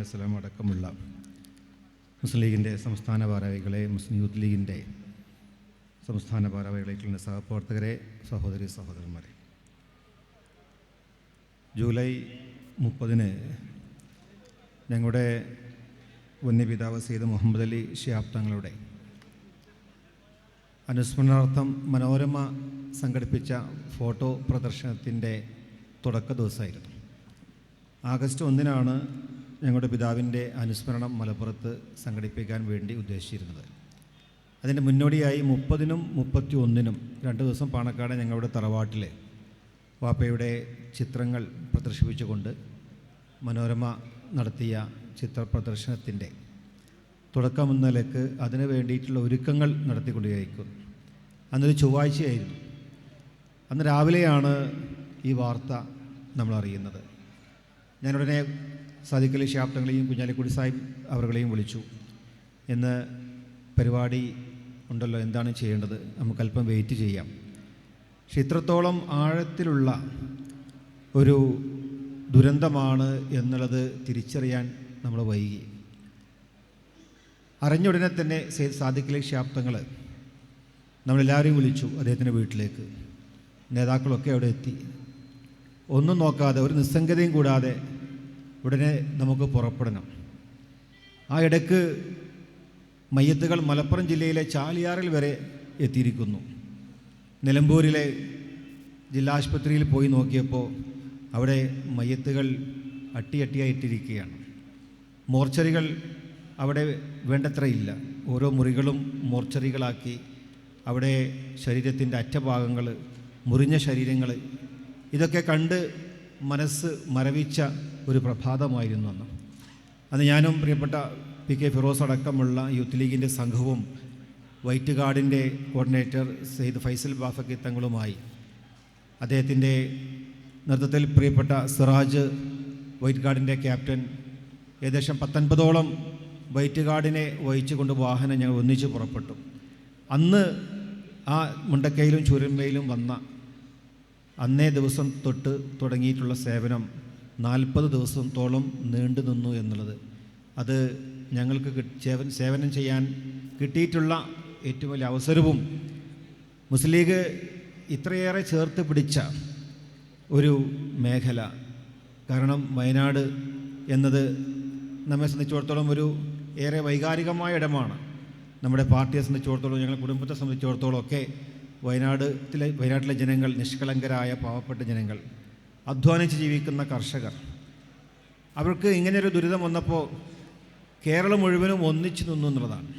വസല്ലം അടക്കമുള്ള മുസ്ലിം ലീഗിന്റെ സംസ്ഥാന ഭാരവാഹികളെ മുസ്ലിം യൂത്ത് ലീഗിന്റെ സംസ്ഥാന ഭാരവാഹികളായിട്ടുള്ള സഹപ്രവർത്തകരെ സഹോദരി സഹോദരന്മാരെ. ജൂലൈ മുപ്പതിന് ഞങ്ങളുടെ വന്യപിതാവ് സെയ്ദ് മുഹമ്മദ് അലി ഷിയാബ് തങ്ങളുടെ അനുസ്മരണാർത്ഥം മനോരമ സംഘടിപ്പിച്ച ഫോട്ടോ പ്രദർശനത്തിന്റെ തുടക്ക ദിവസമായിരുന്നു. ആഗസ്റ്റ് ഒന്നിനാണ് ഞങ്ങളുടെ പിതാവിന്റെ അനുസ്മരണം മലപ്പുറത്ത് സംഘടിപ്പിക്കാൻ വേണ്ടി ഉദ്ദേശിച്ചിരുന്നത്. അതിന്റെ മുന്നോടിയായി മുപ്പതിനും മുപ്പത്തി ഒന്നിനും രണ്ട് ദിവസം പാണക്കാട് ഞങ്ങളുടെ തറവാട്ടിലെ വാപ്പയുടെ ചിത്രങ്ങൾ പ്രദർശിപ്പിച്ചുകൊണ്ട് മനോരമ നടത്തിയ ചിത്ര പ്രദർശനത്തിന്റെ തുടക്കമെന്ന നിലയ്ക്ക് അതിനു വേണ്ടിയിട്ടുള്ള ഒരുക്കങ്ങൾ നടത്തിക്കൊണ്ടിരിക്കുന്നു അന്നൊരു ചൊവ്വാഴ്ചയായിരുന്നു. അന്ന് രാവിലെയാണ് ഈ വാർത്ത നമ്മൾ അറിയുന്നത് ഞാനുടനെ സാദിഖലി ഷാപ്തങ്ങളെയും കുഞ്ഞാലിക്കുടി സാഹിബ് അവരുകളെയും വിളിച്ചു. എന്ന് പരിപാടി ഉണ്ടല്ലോ എന്താണ് ചെയ്യേണ്ടത്? നമുക്കല്പം വെയിറ്റ് ചെയ്യാം. പക്ഷെ ഇത്രത്തോളം ആഴത്തിലുള്ള ഒരു ദുരന്തമാണ് എന്നുള്ളത് തിരിച്ചറിയാൻ നമ്മൾ വൈകി. അറിഞ്ഞുടനെ തന്നെ സെയ്ദ് സാദിഖലി ശാബ്ദങ്ങൾ നമ്മളെല്ലാവരെയും വിളിച്ചു അദ്ദേഹത്തിന്റെ വീട്ടിലേക്ക്. നേതാക്കളൊക്കെ അവിടെ എത്തി. ഒന്നും നോക്കാതെ ഒരു നിസ്സംഗതയും കൂടാതെ ഉടനെ നമുക്ക് പുറപ്പെടണം. ആ ഇടയ്ക്ക് മയ്യത്തുകൾ മലപ്പുറം ജില്ലയിലെ ചാലിയാറിൽ വരെ എത്തിയിരിക്കുന്നു. നിലമ്പൂരിലെ ജില്ലാ ആശുപത്രിയിൽ പോയി നോക്കിയപ്പോൾ അവിടെ മയ്യത്തുകൾ അട്ടിയട്ടിയായിട്ടിരിക്കുകയാണ് മോർച്ചറികൾ അവിടെ വേണ്ടത്ര ഇല്ല. ഓരോ മുറികളും മോർച്ചറികളാക്കി അവിടെ ശരീരത്തിന്റെ അറ്റഭാഗങ്ങൾ മുറിഞ്ഞ ശരീരങ്ങൾ ഇതൊക്കെ കണ്ട് മനസ്സ് മരവിച്ച ഒരു പ്രഭാതമായിരുന്നു അന്ന്. അന്ന് ഞാനും പ്രിയപ്പെട്ട പി കെ ഫിറോസ് അടക്കമുള്ള യൂത്ത് ലീഗിന്റെ സംഘവും വൈറ്റ് ഗാർഡിന്റെ കോർഡിനേറ്റർ സെയ്ദ് ഫൈസൽ ബാഫക്കി തങ്ങളുമായി അദ്ദേഹത്തിന്റെ നേതൃത്വത്തിൽ പ്രിയപ്പെട്ട സിറാജ് വൈറ്റ് ഗാർഡിന്റെ ക്യാപ്റ്റൻ ഏകദേശം പത്തൊൻപതോളം വൈറ്റ് ഗാർഡിനെ വഹിച്ചുകൊണ്ട് വാഹനം ഞങ്ങൾ ഒന്നിച്ച് പുറപ്പെട്ടു. അന്ന് ആ മുണ്ടക്കയിലും ചുരമ്പയിലും വന്ന അന്നേ ദിവസം തൊട്ട് തുടങ്ങിയിട്ടുള്ള സേവനം നാൽപ്പത് ദിവസത്തോളം നീണ്ടു നിന്നു എന്നുള്ളത്. അത് ഞങ്ങൾക്ക് സേവ- സേവനം ചെയ്യാൻ കിട്ടിയിട്ടുള്ള ഏറ്റവും വലിയ അവസരവും മുസ്ലിം ലീഗ് ഇത്രയേറെ ചേർത്ത് പിടിച്ച ഒരു മേഖല. കാരണം വയനാട് എന്നത് നമ്മെ സംബന്ധിച്ചിടത്തോളം ഒരു ഏറെ വൈകാരികമായ ഇടമാണ്. നമ്മുടെ പാർട്ടിയെ സംബന്ധിച്ചിടത്തോളം ഞങ്ങളുടെ കുടുംബത്തെ സംബന്ധിച്ചിടത്തോളം ഒക്കെ വയനാട്ടിലെ വയനാട്ടിലെ ജനങ്ങൾ നിഷ്കളങ്കരായ പാവപ്പെട്ട ജനങ്ങൾ. അധ്വാനിച്ച് ജീവിക്കുന്ന കർഷകർ. അവർക്ക് ഇങ്ങനെയൊരു ദുരിതം വന്നപ്പോൾ കേരളം മുഴുവനും ഒന്നിച്ചു നിന്നു എന്നുള്ളതാണ്.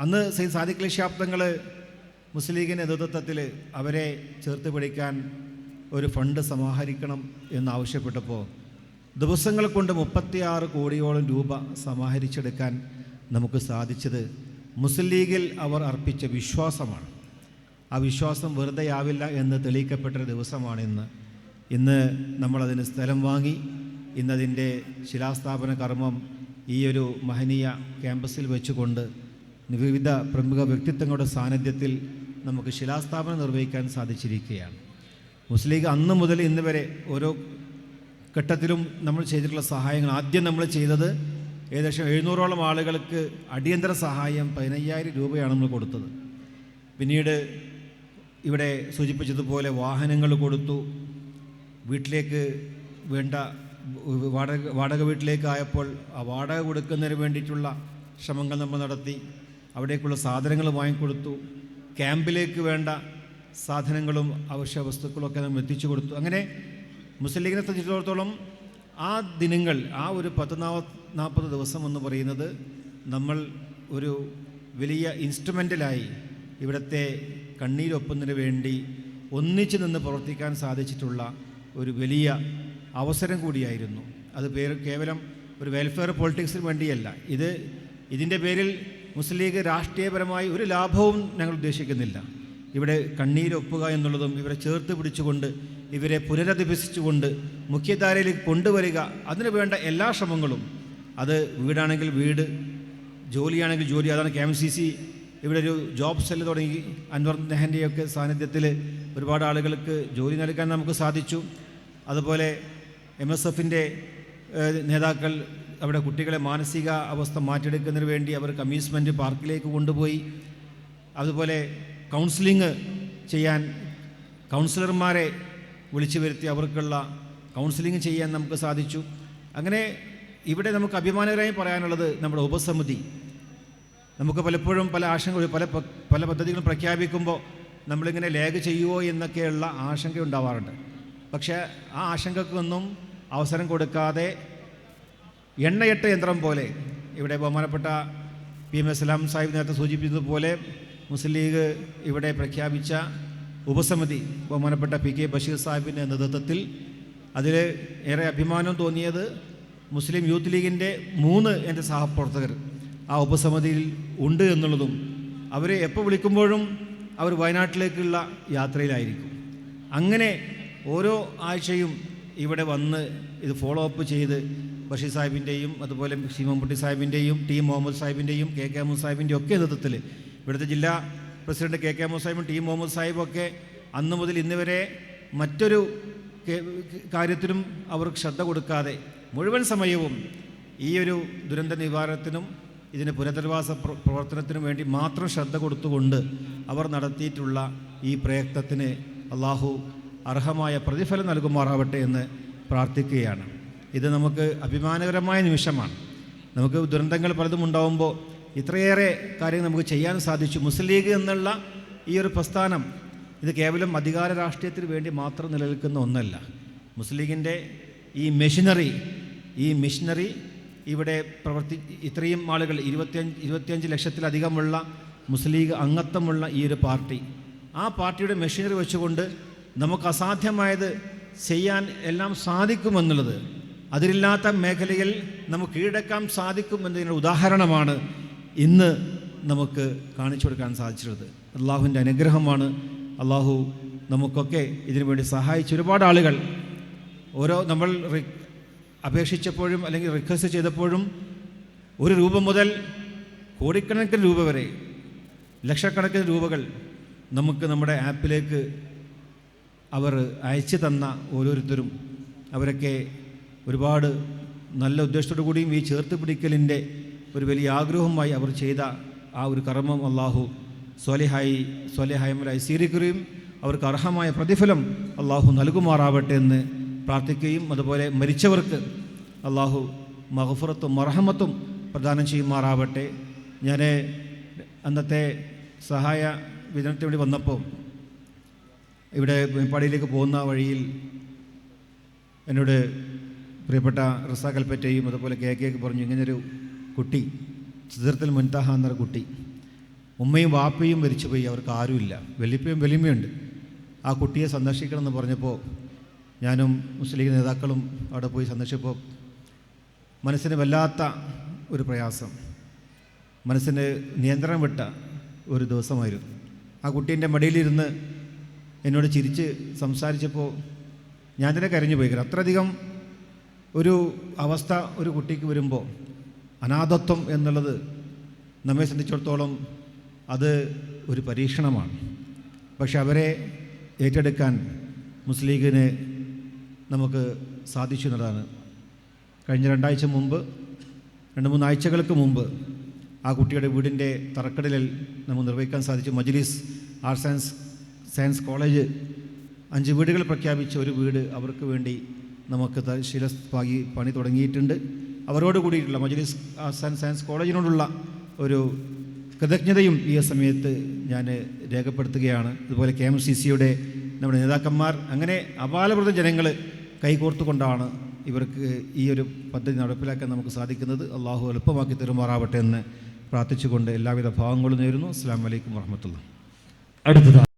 അന്ന് സൈ സാദിഖ് ശാബ്ദങ്ങൾ മുസ്ലിം ലീഗിന്റെ നേതൃത്വത്തിൽ അവരെ ചേർത്ത് പിടിക്കാൻ ഒരു ഫണ്ട് സമാഹരിക്കണം എന്നാവശ്യപ്പെട്ടപ്പോൾ ദിവസങ്ങൾ കൊണ്ട് മുപ്പത്തിയാറ് കോടിയോളം രൂപ സമാഹരിച്ചെടുക്കാൻ നമുക്ക് സാധിച്ചത് മുസ്ലിം ലീഗിൽ അവർ അർപ്പിച്ച വിശ്വാസമാണ്. ആ വിശ്വാസം വെറുതെയാവില്ല എന്ന് തെളിയിക്കപ്പെട്ടൊരു ദിവസമാണ് ഇന്ന് ഇന്ന് നമ്മളതിന് സ്ഥലം വാങ്ങി ഇന്നതിന്റെ ശിലാസ്ഥാപന കർമ്മം ഈ ഒരു മഹനീയ ക്യാമ്പസിൽ വെച്ചുകൊണ്ട് വിവിധ പ്രമുഖ വ്യക്തിത്വങ്ങളുടെ സാന്നിധ്യത്തിൽ നമുക്ക് ശിലാസ്ഥാപനം നിർവഹിക്കാൻ സാധിച്ചിരിക്കുകയാണ്. മുസ്ലിം അന്ന് മുതൽ ഇന്ന് വരെ ഓരോ ഘട്ടത്തിലും നമ്മൾ ചെയ്തിട്ടുള്ള സഹായങ്ങൾ ആദ്യം നമ്മൾ ചെയ്തത് ഏകദേശം എഴുന്നൂറോളം ആളുകൾക്ക് അടിയന്തര സഹായം പതിനയ്യായിരം രൂപയാണ് നമ്മൾ കൊടുത്തത്. പിന്നീട് ഇവിടെ സൂചിപ്പിച്ചതുപോലെ വാഹനങ്ങൾ കൊടുത്തു വീട്ടിലേക്ക് വേണ്ട വാടക വാടക വീട്ടിലേക്ക് ആയപ്പോൾ ആ വാടക കൊടുക്കുന്നതിന് വേണ്ടിയിട്ടുള്ള ശ്രമങ്ങൾ നമ്മൾ നടത്തി. അവിടേക്കുള്ള സാധനങ്ങൾ വാങ്ങിക്കൊടുത്തു. ക്യാമ്പിലേക്ക് വേണ്ട സാധനങ്ങളും അവശ്യ വസ്തുക്കളൊക്കെ നമ്മൾ എത്തിച്ചു കൊടുത്തു. അങ്ങനെ മുസ്ലിം ലീഗിനെ സംബന്ധിച്ചിടത്തോളം ആ ദിനങ്ങൾ ആ ഒരു പത്ത് നാൽപ്പത് ദിവസം എന്ന് പറയുന്നത് നമ്മൾ ഒരു വലിയ ഇൻസ്ട്രുമെന്റലായി ഇവിടുത്തെ കണ്ണീരൊപ്പുന്നതിന് വേണ്ടി ഒന്നിച്ചു നിന്ന് പ്രവർത്തിക്കാൻ സാധിച്ചിട്ടുള്ള ഒരു വലിയ അവസരം കൂടിയായിരുന്നു. അത് പേര് കേവലം ഒരു വെൽഫെയർ പൊളിറ്റിക്സിന് വേണ്ടിയല്ല. ഇത് ഇതിന്റെ പേരിൽ മുസ്ലിം ലീഗ് രാഷ്ട്രീയപരമായി ഒരു ലാഭവും ഞങ്ങൾ ഉദ്ദേശിക്കുന്നില്ല. ഇവിടെ കണ്ണീരൊപ്പുക എന്നുള്ളതും ഇവരെ ചേർത്ത് പിടിച്ചുകൊണ്ട് ഇവരെ പുനരധിവസിച്ചുകൊണ്ട് മുഖ്യധാരയിലേക്ക് കൊണ്ടുവരിക അതിനു വേണ്ട എല്ലാ ശ്രമങ്ങളും. അത് വീടാണെങ്കിൽ വീട് ജോലിയാണെങ്കിൽ ജോലി അതാണ് കെ എം സി സി. ഇവിടെ ഒരു ജോബ് സെല്ല് തുടങ്ങി. അൻവർ നെഹന്റെയൊക്കെ സാന്നിധ്യത്തിൽ ഒരുപാട് ആളുകൾക്ക് ജോലി നൽകാൻ നമുക്ക് സാധിച്ചു. അതുപോലെ എം എസ് എഫിന്റെ നേതാക്കൾ അവിടെ കുട്ടികളെ മാനസിക അവസ്ഥ മാറ്റിയെടുക്കുന്നതിന് വേണ്ടി അവർ അമ്യൂസ്മെന്റ് പാർക്കിലേക്ക് കൊണ്ടുപോയി. അതുപോലെ കൗൺസിലിംഗ് ചെയ്യാൻ കൗൺസിലർമാരെ വിളിച്ചു വരുത്തി അവർക്കുള്ള കൗൺസിലിംഗ് ചെയ്യാൻ നമുക്ക് സാധിച്ചു. അങ്ങനെ ഇവിടെ നമുക്ക് അഭിമാനകരമായി പറയാനുള്ളത് നമ്മുടെ ഉപസമിതി. നമുക്ക് പലപ്പോഴും പല ആശങ്ക പല പല പദ്ധതികളും പ്രഖ്യാപിക്കുമ്പോൾ നമ്മളിങ്ങനെ ലേഖ ചെയ്യുമോ എന്നൊക്കെയുള്ള ആശങ്ക ഉണ്ടാവാറുണ്ട് പക്ഷേ ആ ആശങ്കക്കൊന്നും അവസരം കൊടുക്കാതെ എണ്ണയെട്ട് യന്ത്രം പോലെ ഇവിടെ ബഹുമാനപ്പെട്ട പി എം എസ്ലാം സാഹിബ് നേരത്തെ സൂചിപ്പിച്ചതുപോലെ മുസ്ലിം ലീഗ് ഇവിടെ പ്രഖ്യാപിച്ച ഉപസമിതി ബഹുമാനപ്പെട്ട പി കെ ബഷീർ സാഹിബിന്റെ നേതൃത്വത്തിൽ അതിൽ ഏറെ അഭിമാനം തോന്നിയത് മുസ്ലിം യൂത്ത് ലീഗിന്റെ മൂന്ന് എന്റെ സഹപ്രവർത്തകർ ആ ഉപസമിതിയിൽ ഉണ്ട് എന്നുള്ളതും അവരെ എപ്പോൾ വിളിക്കുമ്പോഴും അവർ വയനാട്ടിലേക്കുള്ള യാത്രയിലായിരിക്കും. അങ്ങനെ ഓരോ ആഴ്ചയും ഇവിടെ വന്ന് ഇത് ഫോളോ അപ്പ് ചെയ്ത് ബഷീർ സാഹിബിന്റെയും അതുപോലെ സി മമ്മൂട്ടി സാഹിബിന്റെയും ടി മുഹമ്മദ് സാഹിബിന്റെയും കെ കെ മുഹമ്മദ് സാഹിബിന്റെ ഒക്കെ നേതൃത്വത്തിൽ ഇവിടുത്തെ ജില്ലാ പ്രസിഡന്റ് കെ കെ മുഹമ്മദ് സാഹിബും ടി മുഹമ്മദ് സാഹിബും ഒക്കെ അന്ന് മുതൽ ഇന്ന് വരെ മറ്റൊരു കാര്യത്തിനും അവർക്ക് ശ്രദ്ധ കൊടുക്കാതെ മുഴുവൻ സമയവും ഈ ഒരു ദുരന്ത നിവാരണത്തിനും ഇതിന് പുനരധിവാസ പ്രവർത്തനത്തിനും വേണ്ടി മാത്രം ശ്രദ്ധ കൊടുത്തുകൊണ്ട് അവർ നടത്തിയിട്ടുള്ള ഈ പ്രയത്നത്തിന് അള്ളാഹു അർഹമായ പ്രതിഫലം നൽകുമാറാവട്ടെ എന്ന് പ്രാർത്ഥിക്കുകയാണ്. ഇത് നമുക്ക് അഭിമാനകരമായ നിമിഷമാണ്. നമുക്ക് ദുരന്തങ്ങൾ പലതും ഉണ്ടാവുമ്പോൾ ഇത്രയേറെ കാര്യങ്ങൾ നമുക്ക് ചെയ്യാൻ സാധിച്ചു. മുസ്ലിം ലീഗ് എന്നുള്ള ഈ ഒരു പ്രസ്ഥാനം ഇത് കേവലം അധികാര രാഷ്ട്രീയത്തിന് വേണ്ടി മാത്രം നിലനിൽക്കുന്ന ഒന്നല്ല. മുസ്ലിം ലീഗിന്റെ ഈ മെഷീനറി ഈ മെഷീനറി ഇവിടെ പ്രവർത്തി ഇത്രയും ആളുകൾ ഇരുപത്തിയഞ്ച് ഇരുപത്തിയഞ്ച് ലക്ഷത്തിലധികമുള്ള മുസ്ലിം ലീഗ് അംഗത്വമുള്ള ഈ ഒരു പാർട്ടി. ആ പാർട്ടിയുടെ മെഷീനറി വെച്ചുകൊണ്ട് നമുക്ക് അസാധ്യമായത് ചെയ്യാൻ എല്ലാം സാധിക്കുമെന്നുള്ളത്. അതിരില്ലാത്ത മേഖലയിൽ നമുക്ക് കീഴടക്കാൻ സാധിക്കും എന്നതിനുള്ള ഉദാഹരണമാണ് ഇന്ന് നമുക്ക് കാണിച്ചു കൊടുക്കാൻ സാധിച്ചിട്ടുള്ളത്. അള്ളാഹുവിന്റെ അനുഗ്രഹമാണ്. അള്ളാഹു നമുക്കൊക്കെ ഇതിനു വേണ്ടി സഹായിച്ച ഒരുപാട് ആളുകൾ. ഓരോ നമ്മൾ അപേക്ഷിച്ചപ്പോഴും അല്ലെങ്കിൽ റിക്വസ്റ്റ് ചെയ്തപ്പോഴും ഒരു രൂപ മുതൽ കോടിക്കണക്കിന് രൂപ വരെ ലക്ഷക്കണക്കിന് രൂപകൾ നമുക്ക് നമ്മുടെ ആപ്പിലേക്ക് അവർ അയച്ചു തന്ന ഓരോരുത്തരും അവരൊക്കെ ഒരുപാട് നല്ല ഉദ്ദേശത്തോടു കൂടിയും ഈ ചേർത്ത് പിടിക്കലിന്റെ ഒരു വലിയ ആഗ്രഹവുമായി അവർ ചെയ്ത ആ ഒരു കർമ്മം അള്ളാഹു സ്വലിഹായി സ്വലിഹായ്മലായി സ്വീകരിക്കുകയും അവർക്ക് അർഹമായ പ്രതിഫലം അള്ളാഹു നൽകുമാറാവട്ടെ എന്ന് പ്രാർത്ഥിക്കുകയും അതുപോലെ മരിച്ചവർക്ക് അള്ളാഹു മഹഫുറത്തും മർഹമത്തും പ്രദാനം ചെയ്യുമാറാവട്ടെ. ഞാൻ അന്നത്തെ സഹായ വിതരണത്തിന് വേണ്ടി വന്നപ്പോൾ ഇവിടെ മേപ്പാടിയിലേക്ക് പോകുന്ന വഴിയിൽ എന്നോട് പ്രിയപ്പെട്ട റിസ കൽപ്പറ്റയും അതുപോലെ കെ കെ പറഞ്ഞു ഇങ്ങനൊരു കുട്ടി ചിത്രത്തിൽ മുൻതാഹ എന്നൊരു കുട്ടി ഉമ്മയും വാപ്പയും മരിച്ചുപോയി അവർക്ക് ആരുമില്ല. വലിപ്പയും വലിമയുണ്ട് ആ കുട്ടിയെ സന്ദർശിക്കണം എന്ന് പറഞ്ഞപ്പോൾ ഞാനും മുസ്ലിം നേതാക്കളും അവിടെ പോയി സന്ദർശിച്ചപ്പോൾ മനസ്സിന് വല്ലാത്ത ഒരു പ്രയാസം. മനസ്സിന് നിയന്ത്രണം വിട്ട ഒരു ദിവസമായിരുന്നു. ആ കുട്ടീന്റെ മടിയിലിരുന്ന് എന്നോട് ചിരിച്ച് സംസാരിച്ചപ്പോൾ ഞാൻ തന്നെ കരഞ്ഞു പോയി. അത്രയധികം ഒരു അവസ്ഥ ഒരു കുട്ടിക്ക് വരുമ്പോൾ അനാഥത്വം എന്നുള്ളത് നമ്മെ സംബന്ധിച്ചിടത്തോളം അത് ഒരു പരീക്ഷണമാണ്. പക്ഷെ അവരെ ഏറ്റെടുക്കാൻ മുസ്ലിം ലീഗിന് നമുക്ക് സാധിച്ചു എന്നതാണ്. കഴിഞ്ഞ രണ്ടാഴ്ച മുമ്പ് രണ്ട് മൂന്നാഴ്ചകൾക്ക് മുമ്പ് ആ കുട്ടിയുടെ വീടിന്റെ തറക്കടലിൽ നമുക്ക് നിർവഹിക്കാൻ സാധിച്ചു. മജ്ലിസ് ആർട്സ് ആൻഡ് സയൻസ് കോളേജ് അഞ്ച് വീടുകൾ പ്രഖ്യാപിച്ച ഒരു വീട് അവർക്ക് വേണ്ടി നമുക്ക് ശിലസ്ഥാപി പണി തുടങ്ങിയിട്ടുണ്ട്. അവരോട് കൂടിയിട്ടുള്ള മജ്ലിസ് സയൻസ് കോളേജിനോടുള്ള ഒരു കൃതജ്ഞതയും ഈ സമയത്ത് ഞാൻ രേഖപ്പെടുത്തുകയാണ്. അതുപോലെ കെ എം സി സിയുടെ നമ്മുടെ നേതാക്കന്മാർ അങ്ങനെ അപാലവൃത ജനങ്ങൾ കൈകോർത്തുകൊണ്ടാണ് ഇവർക്ക് ഈ ഒരു പദ്ധതി നടപ്പിലാക്കാൻ നമുക്ക് സാധിക്കുന്നത്. അള്ളാഹു എളുപ്പമാക്കി തെരുമാറാവട്ടെ എന്ന് പ്രാർത്ഥിച്ചുകൊണ്ട് എല്ലാവിധ ഭാവങ്ങളും നേരുന്നു. അസ്സാം വലൈക്കും വർഹമത്തുള്ള അടുത്തത്